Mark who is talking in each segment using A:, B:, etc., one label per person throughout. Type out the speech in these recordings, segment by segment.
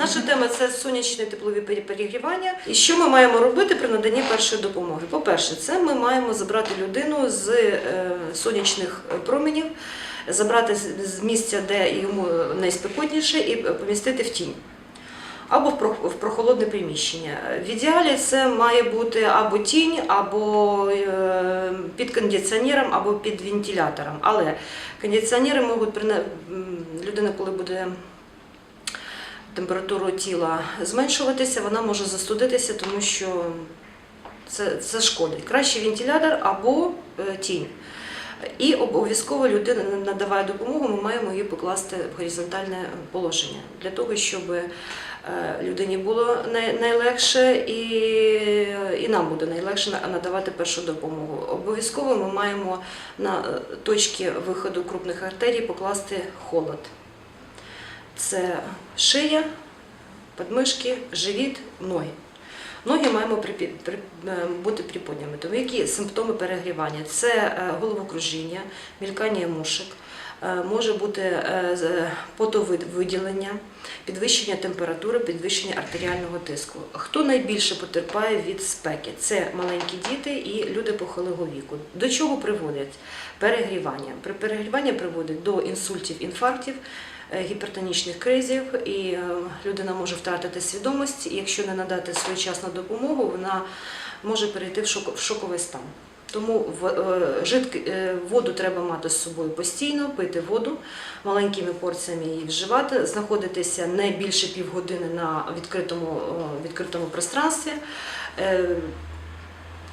A: Наша тема це сонячне теплові перегрівання. І що ми маємо робити при наданні першої допомоги? По-перше, це ми маємо забрати людину з е, сонячних променів, забрати з- місця, де йому найспекотніше, і помістити в тінь. Або в прохолодне приміщення. В ідеалі це має бути або тінь, або е, під кондиціонером, або під вентилятором. Але кондиціонери можуть людина, коли буде температуру тіла зменшуватися, вона може застудитися, тому що це, це шкодить. Краще вентилятор або е, тінь. І обов'язково людина надаває допомогу, ми маємо її покласти в горизонтальне положення для того, щоб е, людині було найлегше і, і нам буде найлегше надавати першу допомогу. Обов'язково ми маємо на е, точки виходу крупних артерій покласти холод. Це шия, подмишки, живіт, ноги. Ноги маємо припі- при- е, бути. Які симптоми перегрівання? Це е, головокружіння, мількання мушок, е, може бути потовиділення, підвищення температури, підвищення артеріального тиску. Хто найбільше потерпає від спеки? Це маленькі діти і люди похилого віку. До чого приводять перегрівання? При перегрівання приводить до інсультів, інфарктів, гіпертонічних кризів, і е, людина може втратити свідомість. І якщо не надати своєчасну допомогу, вона може перейти в шок- в шоковий стан. Тому е, е, воду треба мати з собою постійно, пити воду, маленькими порціями її вживати, знаходитися не більше півгодини на відкритому, е, відкритому пространстві, е,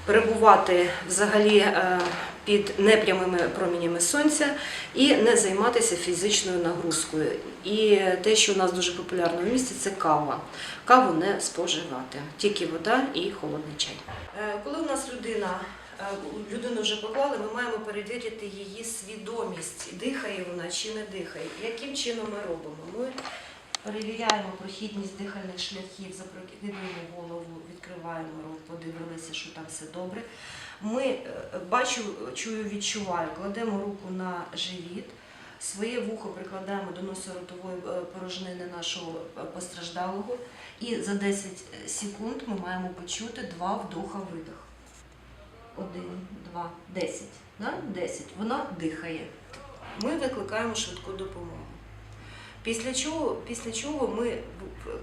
A: перебувати взагалі е, під непрямими промінями сонця і не займатися фізичною нагрузкою. І те, що у нас дуже популярно в місті, це кава. Каву не споживати, тільки вода і холодний чай. Е, Коли у нас людина е, людину вже поклали, ми маємо перевірити її свідомість, дихає вона чи не дихає. Яким чином ми робимо? Ми перевіряємо прохідність дихальних шляхів, запрокидуємо голову, відкриваємо рот, подивилися, що там все добре. Ми е, бачу, чую, відчуваю, кладемо руку на живіт, своє вухо прикладаємо до носоротової е, порожнини нашого е, постраждалого, і за 10 секунд ми маємо почути два вдоха-видох. Один, два, десять. Десять. Вона дихає. Ми викликаємо швидку допомогу. Після чого, після чого ми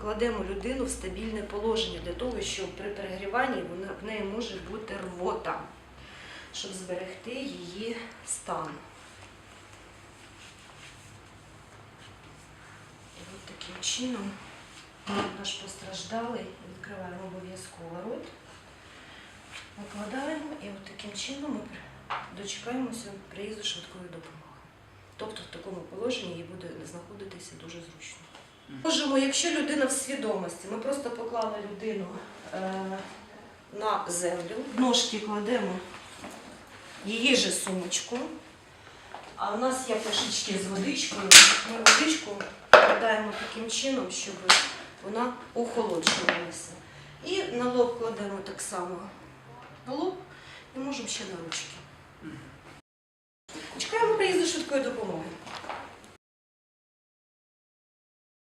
A: кладемо людину в стабільне положення для того, щоб при перегріванні вона, в неї може бути рвота, щоб зберегти її стан. От таким чином наш постраждалий відкриваємо обов'язково рот, викладаємо і от таким чином ми дочекаємося приїзду швидкої допомоги. Тобто в такому положенні їй буде знаходитися дуже зручно. Можемо, якщо людина в свідомості, ми просто поклали людину е, на землю, ножки кладемо її же сумочку. А у нас є пляшечки з водичкою. Ми водичку кладаємо таким чином, щоб вона охолоджувалася. І на лоб кладемо так само на лоб і можемо ще на ручки. Швидкої допомоги.